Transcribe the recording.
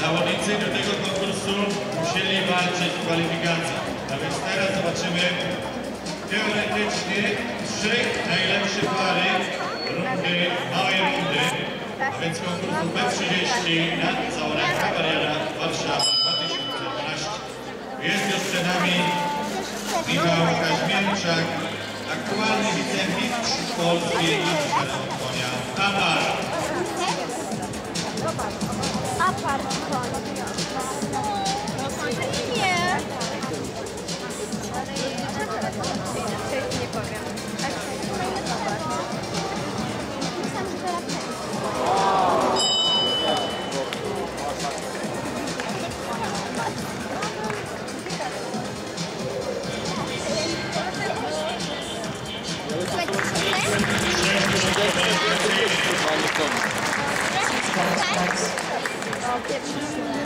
Zawodnicy do tego konkursu musieli walczyć w kwalifikacjach. A więc teraz zobaczymy teoretycznie trzy najlepsze pary rundy, małej rundy. A więc konkursu B30 na Zaoranka Bariera Warszawa 2012. Jest już przed nami Michał Kaźmierczak, aktualny wicemistrz Polski i konia. Apart I'll get you some.